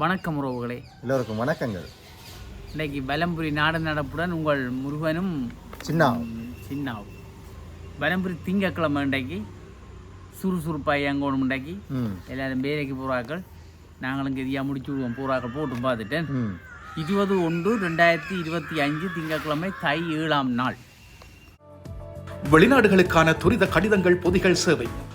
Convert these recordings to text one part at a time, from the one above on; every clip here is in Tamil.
வணக்கம் உறவுகளே. எல்லோருக்கும் வணக்கங்கள். இன்னைக்கு பலம்புரி நாடு நடப்புடன் உங்கள் முருகனும் சின்ன சின்னாவும் பலம்புரி திங்கக்கிழமை இன்றைக்கு சுறுசுறுப்பாக இயங்கணும் இன்றைக்கு. எல்லாரும் வேலைக்கு போகிறாக்கள் நாங்களும் கதியாக முடிச்சு விடுவோம் போகிறாக்கள் போட்டு பார்த்துட்டேன். இருபது ஒன்று ரெண்டாயிரத்தி இருபத்தி அஞ்சு திங்கட்கிழமை தை ஏழாம் நாள். வெளிநாடுகளுக்கான துரித கடிதங்கள் பொதிகள் சேவை.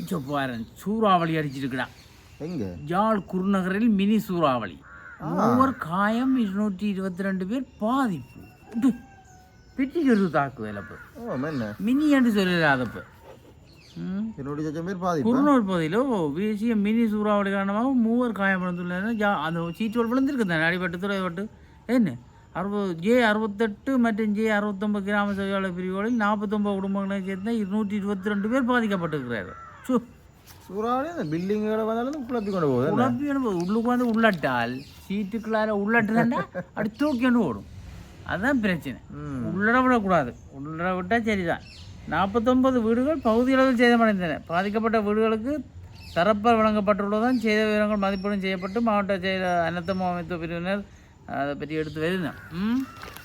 இங்கே பாருங்க சூறாவளி அடிச்சிருக்கிறான் எங்க? யாழ் குருநகரில் மினி சூறாவளி. மூவர் காயம் இருநூற்றி இருபத்தி ரெண்டு பேர் பாதிப்பு. இது பெட்டி கரு தாக்குதல் அப்போ. ஓ என்ன? மினி என்று சொல்லலாதப்ப குருநூர் பகுதியிலோ வீசிய மினி சூறாவளி காரணமாக மூவர் காயமடைந்துள்ளனர் அந்த சீட்டோல் விழுந்திருக்கு தானே அடிபட்டு துறைப்பட்டு என்ன? அறுபது ஜே அறுபத்தெட்டு மற்றும் ஜே அறுபத்தொம்பது கிராம தொழிலாளர் பிரிவுகளில் நாற்பத்தொம்பது குடும்பங்களை சேர்ந்த இருநூற்றி இருபத்தி ரெண்டு பேர் பாதிக்கப்பட்டிருக்கிறார்கள். சூறாவளி அந்த பில்டிங்கோட வந்தாலும் குழப்பி கொண்டு போகுது? குழப்பி அனுப்ப உள்ளுக்கு வந்து உள்ளட்டால் சீட்டுக்குள்ளார உள்ளட்டுதாண்டா அப்படி தூக்கிண்டு ஓடும் அதுதான் பிரச்சனை. உள்ளட விடக்கூடாது உள்ளட விட்டால் சரிதான் நாற்பத்தொன்பது வீடுகள் பகுதியளவில் சேதமடைந்தன பாதிக்கப்பட்ட வீடுகளுக்கு தரப்பால் வழங்கப்பட்டுள்ளதான் சேத விவரங்கள் மதிப்பீடு செய்யப்பட்டு மாவட்ட செயல அனர்த்தம் அமைப்பு பிரிவினர் அதை பற்றி எடுத்து வருந்தேன் ம்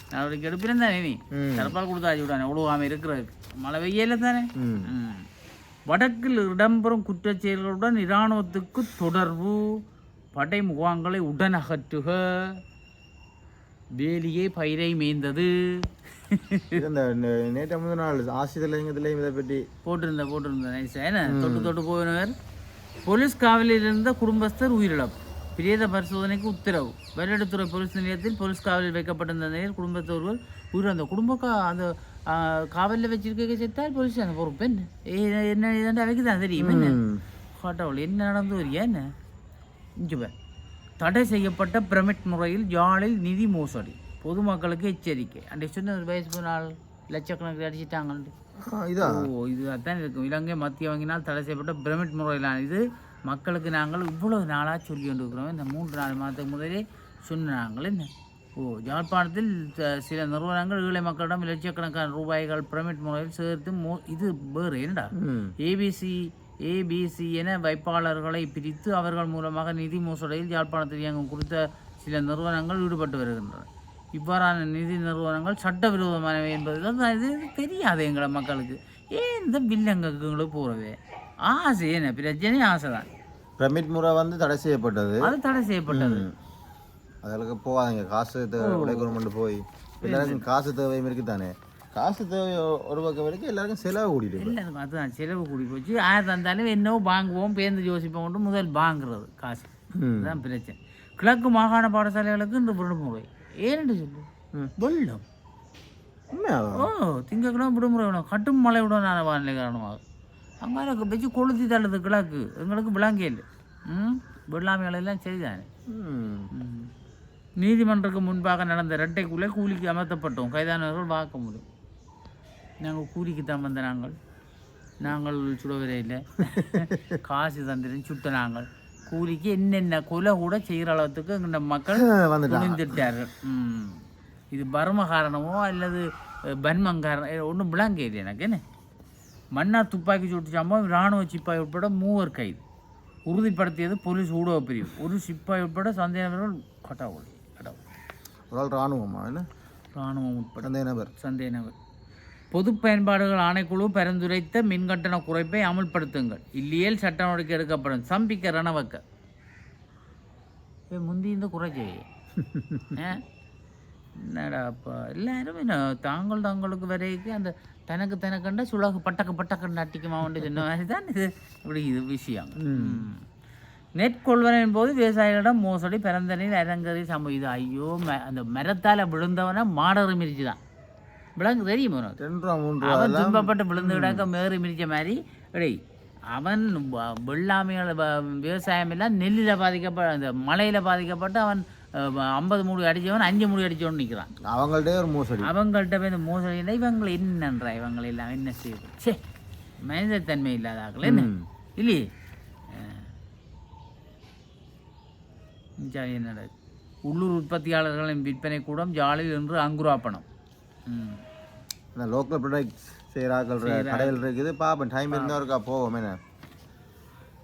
நடவடிக்கை எடுப்பினேன் தானே நீ. தரப்பால் கொடுத்தாச்சு விடானே உழுவாமல் இருக்கிறதுக்கு மழை வெய்யல தானே ம். வடக்கில் இடம்பெறும் குற்றச் செயல்களுடன் இராணுவத்துக்கு தொடர்பு. படை முகாம்களை உடன் அகற்றுக. வேலியே பயிரை மேய்ந்தது. இந்த நேற்று முதல் நாள் ஆசி தலைங்கத்திலையும் இதை பற்றி போட்டிருந்த போட்டிருந்த என்ன? தொட்டு தொட்டு போயினவர் போலீஸ் காவலில் இருந்த குடும்பஸ்தர் உயிரிழப்பு. பிரேத பரிசோதனைக்கு உத்தரவு. வெள்ளடுத்துறை போலீஸ் நிலையத்தில் போலீஸ் காவலில் வைக்கப்பட்டிருந்த நிலையில் குடும்பஸ்தர் ஒருவர் உயிரிழந்த குடும்ப அந்த காவலில் வச்சிருக்க செத்தால் போலீஸ் அந்த பொறுப்பு என்ன என்ன இதுன்னு அவைக்கு தான் தெரியும் என்ன ம். காட்டவள் என்ன நடந்து வரியா என்ன இங்கே பார். தடை செய்யப்பட்ட பிரமிட் முறையில் யாழில் நிதி மோசடி பொதுமக்களுக்கு எச்சரிக்கை அன்றைக்கு சொன்ன ஒரு வயசு நாள் லட்சக்கணக்கில் அடிச்சிட்டாங்கன்ட்டு ஓ இது அதான் இருக்கும் இலங்கை மத்திய வங்கினால் தடை செய்யப்பட்ட பிரமிட் முறையிலான இது மக்களுக்கு நாங்கள் இவ்வளவு நாளாக சொல்லி கொண்டிருக்கிறோம் இந்த மூன்று நாலு மாதத்துக்கு முதலே சொன்னாங்கள் என்ன ஓ யாழ்ப்பாணத்தில் சில நிறுவனங்கள் ஏழை மக்களிடம் லட்சக்கணக்கான ரூபாய்கள் பிரமிட் முறையில் சேர்த்து மோ இது வேறு என்னடா? ஏபிசி ஏபிசி என வைப்பாளர்களை பிரித்து அவர்கள் மூலமாக நிதி மோசடியில் யாழ்ப்பாணத்தில் இயங்கும் குறித்த சில நிறுவனங்கள் ஈடுபட்டு வருகின்றன. இவ்வாறான நிதி நிறுவனங்கள் சட்டவிரோதமானவை என்பது தான் இது தெரியாது எங்களை மக்களுக்கு. ஏன் இந்த பில்லங்களுக்கு போகிறவே ஆசை என்ன? பிரச்சனை ஆசை தான் பிரமிட் முறை வந்து தடை செய்யப்பட்டது. அது தடை செய்யப்பட்டது. அதுக்கு போகாதீங்க. காசு தேவை உழைக்கணும்னு போய். எல்லாருக்கும் காசு தேவையும் இருக்குது தானே காசு தேவை ஒரு பக்கம் வரைக்கும் எல்லாருக்கும் செலவு கூட்டிட்டு இருக்கு. எல்லாருக்கும் அதுதான் செலவு கூடி போச்சு. ஆயிரத்தி தந்தாலும் என்னவோ வாங்குவோம் பேருந்து யோசிப்போம் கொண்டு முதல் வாங்குறது காசு. அதுதான் பிரச்சனை. கிழக்கு மாகாண பாடசாலைகளுக்கு இந்த விடுமுறை. ஏன்னு சொல்லு. வெள்ளம். ஓ திங்கக்கிழமை விடுமுறை வேணும். கட்டும் மழை விடனான வானிலை காரணமாக. அங்கே வச்சு கொளுத்தி தள்ளுது கிழக்கு. எங்களுக்கு விளங்கே இல்லை. ம்? வெள்ளாமைகள் எல்லாம் சரிதானே? ம். ம். நீதிமன்றத்துக்கு முன்பாக நடந்த இரட்டைக்குள்ளே கூலிக்கு அமர்த்தப்பட்டோம். கைதானவர்கள் பார்க்க முடியும் நாங்கள் கூலிக்கு தான் வந்த நாங்கள். நாங்கள் சுடவரே இல்லை. காசு தந்திரன் சுட்ட நாங்கள். கூலிக்கு என்னென்ன கொலை கூட செய்கிற அளவுக்கு எங்கள் மக்கள் ம். இது பர்ம காரணமோ அல்லது அஹ், பன்மம் காரணம் ஒன்றும் விளங்க இல்லை எனக்கு என்ன? மன்னார் துப்பாக்கி சூட்டு சம்பவம் இராணுவ சிப்பாய் உட்பட மூவர் கைது. உறுதிப்படுத்தியது போலீஸ் ஊடக பிரிவு. ஒரு சிப்பாய் உட்பட கட்டாவுளி கடவுள் ஒரு ஆள் ராணுவமா என்ன இராணுவம் உட்பட. சந்தேக நபர். சந்தேக நபர். பொது பயன்பாடுகள் ஆணைக்குழு பரிந்துரைத்த மின்கட்டண குறைப்பை அமல்படுத்துங்கள். இல்லையேல் சட்ட நடவடிக்கை எடுக்கப்படும். சம்பிக்க ரணவக்க. முந்தி இந்த குறைச்சி என்னடாப்பா எல்லாரும் என்ன தாங்கள் தாங்களுக்கு வரைக்கும் அந்த தனக்கு தனக்கண்ட சுலகு பட்டக்கு பட்டக்கண்டு அட்டிக்குமான்னு சொன்ன மாதிரி தான் இது. இப்படி இது விஷயம். ம். நெட் கொள்வனின் போது விவசாயிகளிடம் மோசடி பிறந்தனில் அரங்கறி சம்பவம் இது ஐயோ ம- அந்த மரத்தால் விழுந்தவன மாடறு மிரிச்சு தான் விலங்கு தெரியுமா அவன் துன்பப்பட்டு விழுந்து கிடக்க மேறு மிரிச்ச மாதிரி டேய் அவன் வ- வெள்ளாமைகள் வ- விவசாயம் எல்லாம் நெல்லில் பாதிக்கப்ப அந்த மழையில் பாதிக்கப்பட்டு அவன் ஐம்பது மூடி அடித்தவன் அஞ்சு மூடி அடித்தவன் நிற்கிறான் அவங்கள்ட்டே ஒரு மோசடி. அவங்கள்ட்ட போய் இந்த மோசடி இல்லை. இவங்களை என்னன்றா? இவங்களை எல்லாம் என்ன செய்யுது சே மனிதத்தன்மை இல்லாத ஆக்கள் என்ன. இல்லையே? இது? உள்ளூர் உற்பத்தியாளர்களின் விற்பனை கூடம் ஜாலியில் என்று அங்குராப்பணம் இந்த லோக்கல் ப்ராடக்ட்ஸ் செய்கிறாக்கள் கடைகள் இருக்குது. பார்ப்பேன் டைம் இருந்தால் இருக்கா? போவோம் என்ன?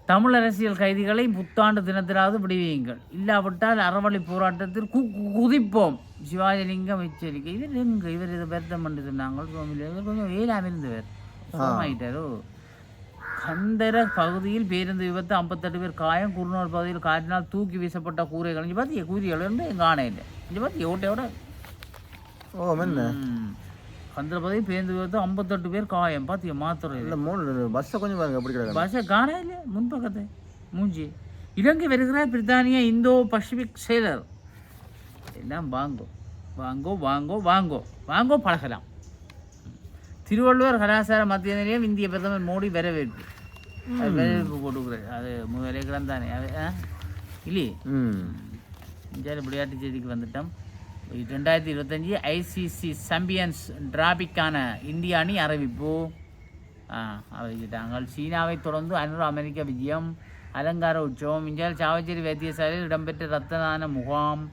தமிழ் அரசியல் கைதிகளை புத்தாண்டு தினத்திலாவது விடுவியுங்கள். இல்லாவிட்டால் அறவழி போராட்டத்தில் கு குதிப்போம். சிவாஜிலிங்கம் எச்சரிக்கை. இவர் எங்க இவர் இதை வருத்தம் பண்ணி சொன்னாங்க சுவாமியில் கொஞ்சம் ஏழாம இருந்தவர் சுகமாயிட்டாரோ? கந்தர பகுதியில் பேருந்து விபத்து ஐம்பத்தெட்டு பேர் காயம். குருநூர் பகுதியில் காற்றினால் தூக்கி வீசப்பட்ட கூரைகள். இங்கே பார்த்தியா கூறிகள் இருந்து எங்கள் ஆணை இல்லை இங்கே பார்த்தியா ஓட்டையோட ஓ என்ன. கந்தர பகுதியில் பேருந்து விபத்து ஐம்பத்தெட்டு பேர் காயம். பார்த்தியா மாத்திரை இல்லை மூணு பஸ்ஸை கொஞ்சம் பாருங்க எப்படி கிடக்கு பாஷை காண இல்லை முன்பக்கத்தை. மூஞ்சி. இலங்கை வருகிறார் பிரித்தானிய இந்தோ பசிபிக் செயலர். எல்லாம் வாங்கோ. வாங்கோ வாங்கோ வாங்கோ. வாங்கோ பழகலாம். திருவள்ளுவர் கலாச்சார மத்திய நிலையம் இந்திய பிரதமர் மோடி வரவேற்பு. அது வரவேற்பு போட்டுக்கிறார் அது முதலே கிடந்தானே? இல்லையே? இந்தியாவில் விளையாட்டு செய்திக்கு வந்துட்டோம். ரெண்டாயிரத்தி இருபத்தஞ்சி ஐசிசி சாம்பியன்ஸ் டிராபிக்கான இந்திய அணி அறிவிப்பு. அறிவிச்சிட்டாங்க. சீனாவை தொடர்ந்து அனுர் அமெரிக்க விஜயம். அலங்கார உற்சவம். இந்தியாவில் சாவச்சேரி வைத்தியசாலையில் இடம்பெற்ற ரத்த தான முகாம்.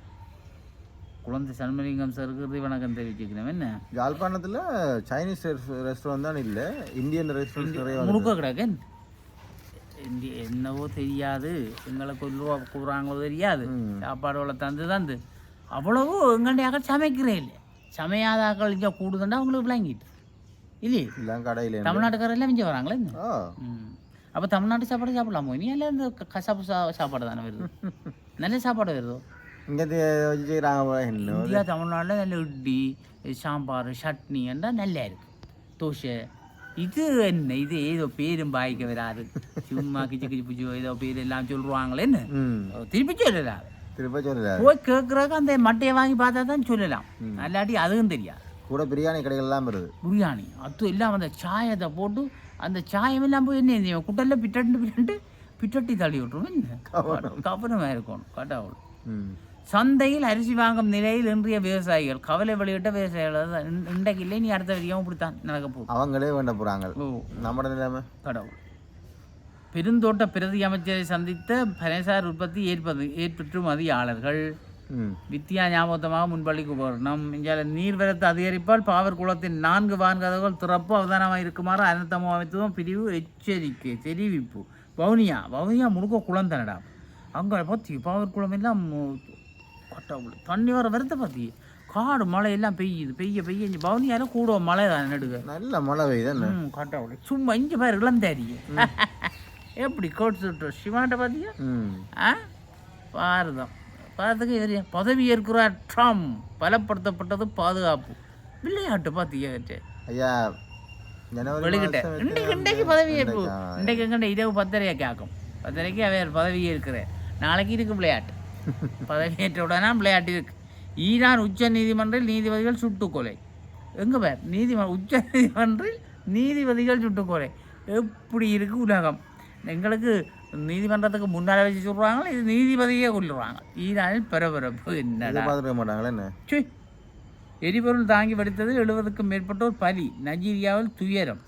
குழந்தை சண்முலிங்கம் சருக்கு வணக்கம் தெரிவிச்சுக்கிறோம் என்ன? யாழ்ப்பாணத்தில் சைனீஸ் ரெஸ்டாரண்ட் தான் இல்லை இந்தியன் ரெஸ்டாரண்ட் முழுக்க கிடக்கு. இந்திய என்னவோ தெரியாது. எங்களுக்கு ஒரு ரூபா கூறாங்களோ தெரியாது. சாப்பாடுகளை தந்து தந்து. அவ்வளவு எங்கண்டியாக சமைக்கிறேன் இல்லை. சமையாதாக்கள் இங்கே கூடுதுண்டா அவங்களுக்கு விளங்கிட்டு. இல்லையே? கடையில் தமிழ்நாட்டுக்காரெல்லாம் இங்கே வராங்களே அப்போ தமிழ்நாட்டு சாப்பாடு சாப்பிடலாமோ? இனி எல்லாம் இந்த கசாப்பு சாப்பாடு தானே வருது. நல்ல சாப்பாடு வருதோ? இங்கே செய்கிறாங்க இந்தியா தமிழ்நாட்டில் நல்ல இட்லி சாம்பார் சட்னி என்றால் நல்லா இருக்கு தோசை இது என்ன இது ஏதோ பேரும் பாய்க்க வராது சும்மா கிச்சு கிச்சு புச்சு ஏதோ பேர் எல்லாம் சொல்லுவாங்களே என்ன ம் திருப்பி சொல்லலாம் திருப்ப சொல்லல போய் கேட்குறக்கு அந்த மட்டையை வாங்கி பார்த்தா தான் சொல்லலாம் அல்லாட்டி அதுவும் தெரியாது கூட பிரியாணி கடைகள்லாம் வருது பிரியாணி அது எல்லாம் அந்த சாயத்தை போட்டு அந்த சாயம் எல்லாம் போய் என்ன செய்யும் குட்டலில் பிட்டட்டு பிட்டட்டு பிட்டட்டி தள்ளி விட்டுரும் என்ன கவனமாக இருக்கணும் கடவுள் ம் சந்தையில் அரிசி வாங்கும் நிலையில் இன்றைய விவசாயிகள் கவலை வெளியிட்ட விவசாயிகள் இன்றைக்கு இல்லை நீ அடுத்த வரைக்கும் இப்படித்தான் நடக்க போகுது. அவங்களே வேண்ட போகிறாங்க ஓ. நம்மட நிலைமை கடவுள். பெருந்தோட்ட பிரதி அமைச்சரை சந்தித்த பனைசார் உற்பத்தி ஏற்பது ஏற்பற்றுமதியாளர்கள் ம். வித்தியா ஞாபகமாக முன்பள்ளிக்கு உபகரணம் இங்கே நீர்வரத்து அதிகரிப்பால் பாவர் குளத்தின் நான்கு வான்கதவுகள் திறப்பு அவதானமாக இருக்குமாறு அனர்த்தமோ அமைத்துவம் பிரிவு எச்சரிக்கை தெரிவிப்பு. வவுனியா வவுனியா முழுக்க குளம் தானடா. அங்கே பார்த்தி பாவர் குளம் எல்லாம் கட்டவுள் தண்ணி வர வரத்த பார்த்தி காடு மழை எல்லாம் பெய்யுது பெய்ய பெய்ய இங்கே வவுனியாவில் கூட மழை தான் நடுக. நல்ல மழை பெய்யுது கட்டவுள் சும்மா இங்கே பாரு இளந்தாரி எப்படி கோட் சுட்டு சிவாண்ட பார்த்தியா ஆ? பாரதம் பாரதத்துக்கு இவர் பதவி ஏற்கிறார் ட்ரம் பலப்படுத்தப்பட்டது பாதுகாப்பு. விளையாட்டு பார்த்தியா ஐயா ஜனவரி வெளிக்கிட்ட. மாசம் இன்றைக்கு இன்றைக்கு பதவி ஏற்பு. இன்றைக்கா? இரவு பத்தரையா கேட்கும் பத்தரைக்கு அவர் பதவி ஏற்கிறார். நாளைக்கு இருக்கு விளையாட்டு. பதவி ஏற்ற உடனே விளையாட்டு இருக்கு. ஈரான் உச்ச நீதிமன்றில் நீதிபதிகள் சுட்டுக்கொலை. எங்க பேர்? நீதிம உச்ச நீதிமன்றில் நீதிபதிகள் சுட்டுக்கொலை. எப்படி இருக்கு உலகம்? எங்களுக்கு நீதிமன்றத்துக்கு முன்னால் வச்சு சொல்கிறாங்களோ இது நீதிபதியே கொள்ளுறாங்க ஈரானில் பரபரப்பு என்ன. எரிபொருள் தாங்கி வெடித்தது எழுபதுக்கும் மேற்பட்டோர் பலி. நைஜீரியாவில் துயரம்.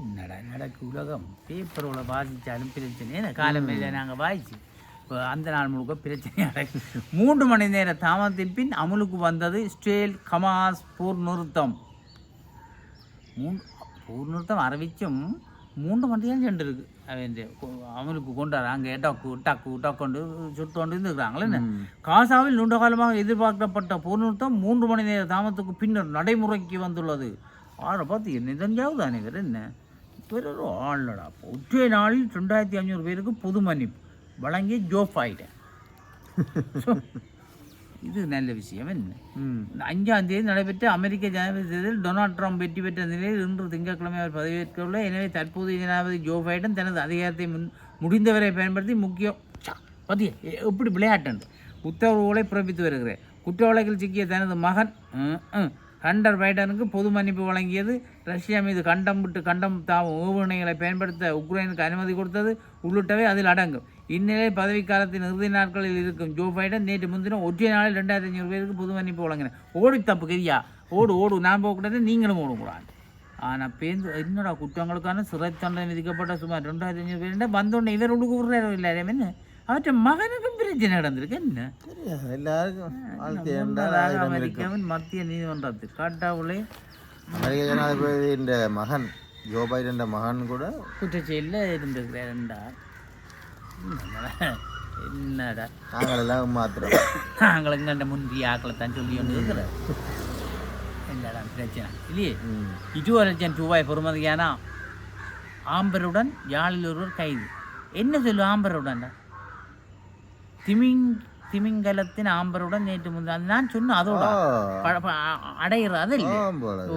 என்னடா நடக்கு உலகம். பேப்பரோட வாசித்தாலும் பிரச்சனை என்ன காலமையில் நாங்கள் வாசிச்சு. இப்போ அந்த நாள் முழுக்க பிரச்சனை நடக்கு. மூன்று மணி நேர தாமதத்தின் பின் அமலுக்கு வந்தது ஸ்டேல் கமாஸ் போர் நிறுத்தம் மூன்று போர் நிறுத்தம் அறிவிச்சும் மூன்று மணி நேரம் சென்று இருக்கு அமலுக்கு கொண்டாரு. அங்கே டக்கு டக்கு டக்குண்டு சுட்டு கொண்டு இருந்துக்கிறாங்களே என்ன? காசாவில் நீண்ட காலமாக எதிர்பார்க்கப்பட்ட போர் நிறுத்தம் மூன்று மணி நேர தாமதத்துக்கு பின்னர் நடைமுறைக்கு வந்துள்ளது. ஆளை பார்த்து என்ன தெரிஞ்சாவது தானே இவர்? என்ன? ஒரு ஆளடா ஒற்றை நாளில் ரெண்டாயிரத்தி ஐநூறு பேருக்கு பொது மன்னிப்பு. வழங்கி ஜோப் ஆயிட்டேன். இது நல்ல விஷயம் என்ன? அஞ்சாம் தேதி நடைபெற்ற அமெரிக்க ஜனாதிபதி தேர்தலில் டொனால்ட் ட்ரம்ப் வெற்றி பெற்ற நிலையில் இன்று திங்கட்கிழமை அவர் பதவியேற்கவுள்ள எனவே தற்போதைய ஜனாதிபதி ஜோ பைடன் தனது அதிகாரத்தை முன் முடிந்தவரை பயன்படுத்தி முக்கிய எ- எப்படி விளையாட்டு உத்தரவுகளை பிறப்பித்து வருகிறார். குற்ற வழக்கில் சிக்கிய தனது மகன் ஹண்டர் பைடனுக்கு பொது மன்னிப்பு வழங்கியது. ரஷ்யா மீது கண்டம் விட்டு கண்டம் தாவும் ஏவுகணைகளை பயன்படுத்த உக்ரைனுக்கு அனுமதி கொடுத்தது. உள்ளிட்டவை அதில் அடங்கும். இந்நிலையில் பதவிக்காலத்தின் இறுதி நாட்களில் இருக்கும் ஜோ பைடன் நேற்று முன்தினம் ஒற்றை நாளில் ரெண்டாயிரத்தி ஐநூறு பேருக்கு பொது மன்னிப்பு வழங்கினார். ஓடி தப்பு கரியா ஓடு ஓடு. நான் போகக்கூடாது நீங்களும் ஓடக்கூடாது. ஆனால் பேருந்து என்னோட குற்றங்களுக்கான சிறை தண்டனை விதிக்கப்பட்ட சுமார் ரெண்டாயிரத்தி ஐநூறு பேர் வந்தோடனே இவர் உடுக்கு விடுறாரு இல்லை என்ன அவற்றை மகனுக்கும் பிரச்சனை நடந்திருக்கு. என்ன? எல்லாருக்கும் அமெரிக்காவின் மத்திய நீதிமன்றத்தில் காட்டாவுளே அமெரிக்க ஜனாதிபதியின் மகன் ஜோ பைடன் மகன் கூட குற்றச்செயலில் இருந்திருக்கிறாருண்டா என்னடா? நாங்கள் எல்லாம் மாத்திரம். நாங்கள் எங்கண்ட முந்தைய ஆக்களை தான் சொல்லி கொண்டு இருக்கிறோம் என்னடா பிரச்சனை? இல்லையே. இருபது லட்சம் ரூபாய் பெறுமதியான? ஆம்பருடன் யாழில் ஒருவர் கைது. என்ன சொல்லு ஆம்பருடன்? திமிங் திமிங்கலத்தின் ஆம்பருடன் நேற்று முந்தா நான் சொன்னேன் அதோட. அடையிறது அது இல்லை.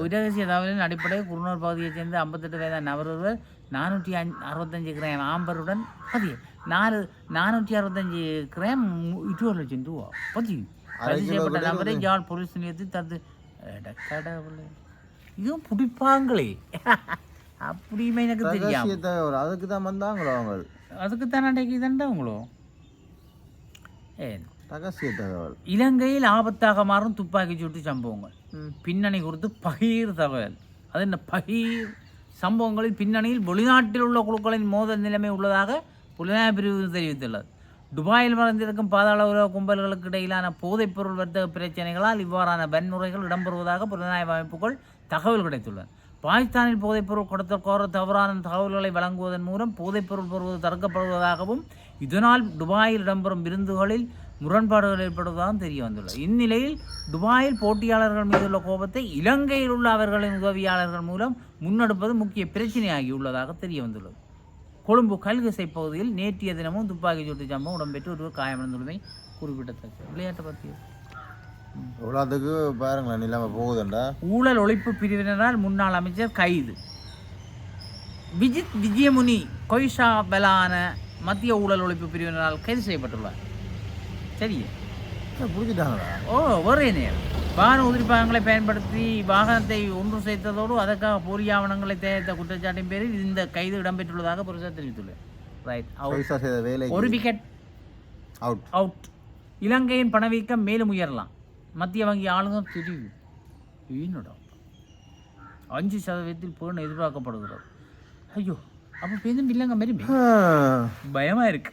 இரகசிய தகவலின் அடிப்படையில் குருநூர் பகுதியைச் சேர்ந்த ஐம்பத்தெட்டு வயதான நபர் ஒருவர் நானூற்றி அஞ் அறுபத்தஞ்சு கிராம் ஆம்பருடன் பதிவு நாலு நானூற்றி அறுபத்தஞ்சு கிராம் இருபது லட்சம் ரூபா. பதிவு பதிவு செய்யப்பட்ட நபரை யாழ் போலீஸ் நிலையத்தில் அட கடவுளே. இதுவும் பிடிப்பாங்களே. அப்படியுமே எனக்கு தகவல் அதுக்கு தான் வந்தாங்களோ அவங்க அதுக்கு தான் ரகசிய தகவல் இலங்கையில் ஆபத்தாக மாறும் துப்பாக்கி சூட்டு சம்பவங்கள். பின்னணி குறித்து பகீர் தகவல். அது என்ன பகீர்? சம்பவங்களில் பின்னணியில் வெளிநாட்டில் உள்ள குழுக்களின் மோதல் நிலைமை உள்ளதாக புலனாய்வு பிரிவு தெரிவித்துள்ளது. துபாயில் மறைந்திருக்கும் பாதாள உலக கும்பல்களுக்கு இடையிலான போதைப்பொருள் வர்த்தக பிரச்சனைகளால் இவ்வாறான வன்முறைகள் இடம்பெறுவதாக புலனாய்வு அமைப்புகள் தகவல் கிடைத்துள்ளன. பாகிஸ்தானில் போதைப்பொருள் கடத்தற்கோர தவறான தகவல்களை வழங்குவதன் மூலம் போதைப்பொருள் பெறுவது தடுக்கப்படுவதாகவும் இதனால் துபாயில் இடம்பெறும் விருந்துகளில் முரண்பாடுகள் ஏற்படுவதாகவும் தெரிய வந்துள்ளது. இந்நிலையில் துபாயில் போட்டியாளர்கள் மீதுள்ள கோபத்தை இலங்கையில் உள்ள அவர்களின் உதவியாளர்கள் மூலம் முன்னெடுப்பது முக்கிய பிரச்சனையாகியுள்ளதாக தெரிய வந்துள்ளது. கொழும்பு கல்கசை பகுதியில் நேற்றைய தினமும் துப்பாக்கி சூட்டு சம்பவம் இடம்பெற்று ஒருவர் காயமடைந்துள்ளமை குறிப்பிடத்தக்கது. விளையாட்டை பற்றி இவ்வளோத்துக்கு பாருங்களேன் நிலைமை போகுதுண்டா. ஊழல் ஒழிப்பு பிரிவினரால் முன்னாள் அமைச்சர் கைது. விஜித் விஜயமுனி கொய்ஷா பலான மத்திய ஊழல் ஒழிப்பு பிரிவினரால் கைது செய்யப்பட்டுள்ளார். பிடிச்சிட்டாங்களா ஓ ஒரே நேரம். வாகன உதிரிப்பாகங்களை பயன்படுத்தி வாகனத்தை ஒன்று சேர்த்ததோடு அதற்காக போலி ஆவணங்களை தயாரித்த குற்றச்சாட்டின் பேரில் இந்த கைது இடம்பெற்றுள்ளதாக ரைட் செய்த வேலை ஒரு விக்கெட் அவுட் அவுட் இலங்கையின் பணவீக்கம் மேலும் உயரலாம். மத்திய வங்கி ஆளுநர் தெரிவு. என்னடா? அஞ்சு சதவீதத்தில் பேண எதிர்பார்க்கப்படுகிறது. ஐயோ. அப்போ பேருந்து இல்லைங்க மாதிரி பயமாக இருக்கு.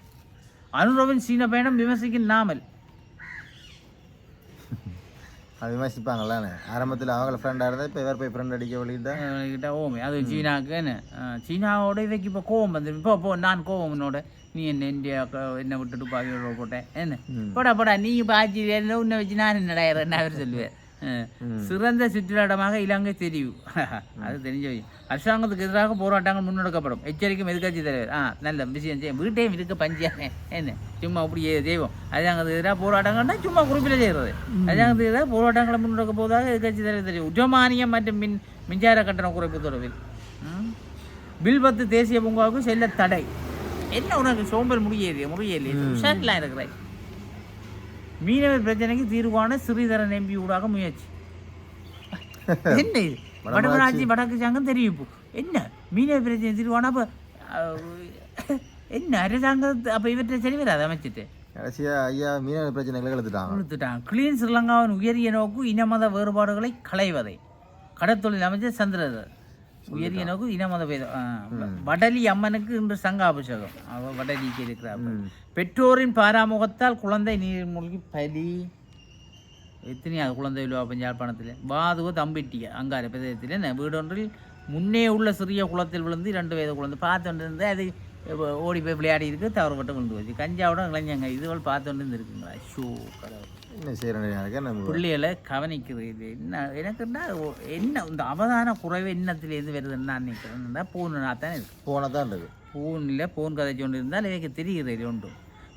அனுரவின் சீன பயணம் விமர்சிக்கும் நாமல். அது விமர்சிப்பாங்களானே ஆரம்பத்தில் அவங்கள ஃப்ரெண்டாக இருந்தால் இப்போ இவர் போய் ஃப்ரெண்ட் அடிக்க கிட்ட ஓமே. அது சீனாக்குன்னு அஹ், சீனாவோட இவைக்கு இப்போ கோவம் வந்து இப்போ போ நான் கோவம் உன்னோட நீ என்ன இந்தியா என்னை விட்டுட்டு பாவியோட போட்டேன் என்ன? போடா போடா. நீ பாய்ச்சி வேலை உன்னை வச்சு நான் என்னடா என்ன அவர் சொல்லுவேன் சிறந்த சுற்றுலா இடமாக இலங்கை தெரிவு. அது தெரிஞ்ச. அரசாங்கத்துக்கு எதிராக போராட்டங்கள் முன்னெடுக்கப்படும். எச்சரிக்கும் எதிர்கட்சி தலைவர். ஆ நல்ல விஷயம் செய்யும். வீட்டையும் இருக்க பஞ்சானே என்ன? சும்மா அப்படி செய்வோம். அரசாங்கத்துக்கு எதிராக போராட்டங்கள்னா சும்மா குறிப்பில் செய்கிறது அரசாங்கத்துக்கு எதிராக போராட்டங்களை முன்னெடுக்க போவதாக எதிர்கட்சி தலைவர் தெரியும். உஜமானியம் மற்றும் மின் மின்சார கட்டண குறைப்பு தொடர்பில். பில்பத்து தேசிய பூங்காவுக்கு செல்ல தடை. என்ன உனக்கு சோம்பல் முடியாது முடியலையே. உஷாரிலாம் இருக்கிறேன் மீனவர் பிரச்சனைக்கு தீர்வு காண ஸ்ரீதரன் எம்பி ஊடாக முயற்சி. என்ன இது? வடமராட்சி வடக்கு சங்கம் தெரிவிப்பு என்ன? மீனவர் பிரச்சனை தீர்வு காண அப்போ என்ன? அரசாங்கத்து அப்போ இவற்றை சரி வராது அமைச்சிட்டு. கடைசியாக ஐயா மீனவர் பிரச்சனைகளை எழுத்துட்டாங்க கொடுத்துட்டான் கிளீன் ஸ்ரீலங்காவின் உயரிய நோக்கு இனமத வேறுபாடுகளை களைவதை. கடற்தொழில் அமைச்சர் சந்திரதர். உயரிய நோக்கு இனமத ஆ, வடலி அம்மனுக்கு இன்று சங்காபிஷேகம். அவ வடலிக்கு இருக்கிறார் பெற்றோரின் பாராமுகத்தால் குழந்தை நீர் மூழ்கி பலி. எத்தனையாவது குழந்தை விழுவா பஞ்சாழ்ப்பாணத்தில் வாதுவ தம்பிட்டிய அங்கார பிரதேசத்தில். வீடொன்றில் முன்னே உள்ள சிறிய குளத்தில் விழுந்து இரண்டு வயது குழந்தை. பார்த்து கொண்டு இருந்து அது ஓடி போய் விளையாடி இருக்கு தவறுபட்டு விழுந்து போச்சு. கஞ்சாவோட இளைஞங்க இதுகள் பார்த்து கொண்டு இருந்து இருக்குங்களா ஷோ கடவுள். என்ன எனக்கு நம்ம பிள்ளைகளை கவனிக்கிறது இது. என்ன எனக்குன்னா என்ன இந்த அவதான குறைவு என்னத்திலேருந்து வருதுன்னு நான் நினைக்கிறேன்னா பூனா தான் இருக்கு. போனால் தான் இருக்குது. ஃபோனில் ஃபோன் கதை கொண்டு இருந்தால் எனக்கு தெரிகிறது ஒன்று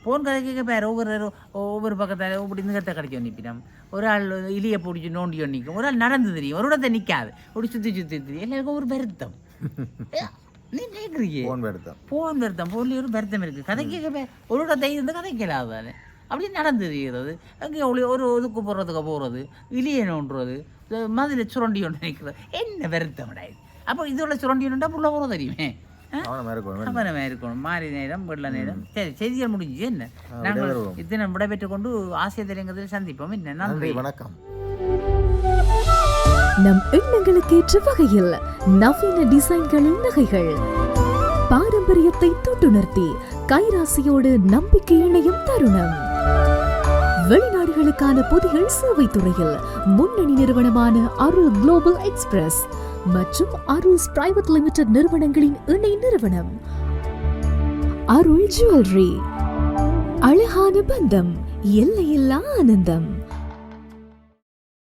ஃபோன் கதை கேட்க பேர் ஒவ்வொரு ஒவ்வொரு பக்கத்தால் இப்படி நிகத்தை கிடைக்க நிற்பினோம் ஒரு ஆள் இலியை பிடிச்சி நோண்டி நிற்கும் ஒரு ஆள் நடந்து தெரியும். ஒரு இடத்தை நிற்காது அப்படி சுற்றி சுற்றி தெரியும். எல்லாருக்கும் ஒரு வருத்தம். ஏ, நீ கேட்குறீங்க? ஃபோன் எடுத்தோம் ஃபோன் வருத்தம். ஃபோன்லேயே ஒரு வருத்தம் இருக்குது கதை கேட்க ஒரு இடத்தை இருந்து கதை கேளாதானே. அப்படி நடந்துருக்கிறது. அங்கே ஒரு ஒரு ஒதுக்கு போடுறதுக்கு போகிறது இலியை நோண்டுறது மதில் சுரண்டி ஒன்று நிற்கிறது என்ன வருத்தம் இது? அப்போ இதோட சுரண்டி ஒன்றா புள்ள போகிற தெரியுமே? ஆ? அவனை இருக்கணும் மாறி நேரம் வெள்ள நேரம். சரி செய்திகள் முடிஞ்சு என்ன? நாங்கள். இத்தனை விடைபெற்றுக் கொண்டு ஆசிய தலைங்கத்தில் சந்திப்போம். என்ன? நன்றி நன்றி. வணக்கம். நம் எண்ணங்களுக்கு ஏற்ற வகையில் நவீன டிசைன்களின் நகைகள். பாரம்பரியத்தை தொட்டுணர்த்தி கைராசியோடு நம்பிக்கை இணையும் தருணம். வெளிநாடுகளுக்கான பொதிகள் சேவை துறையில் முன்னணி நிறுவனமான அருள் குளோபல் எக்ஸ்பிரஸ் மற்றும் அருள்ஸ் பிரைவேட் லிமிடெட் நிறுவனங்களின் இணை நிறுவனம். அருள் ஜுவல்லரி அழகான பந்தம் எல்லையில்லா ஆனந்தம்.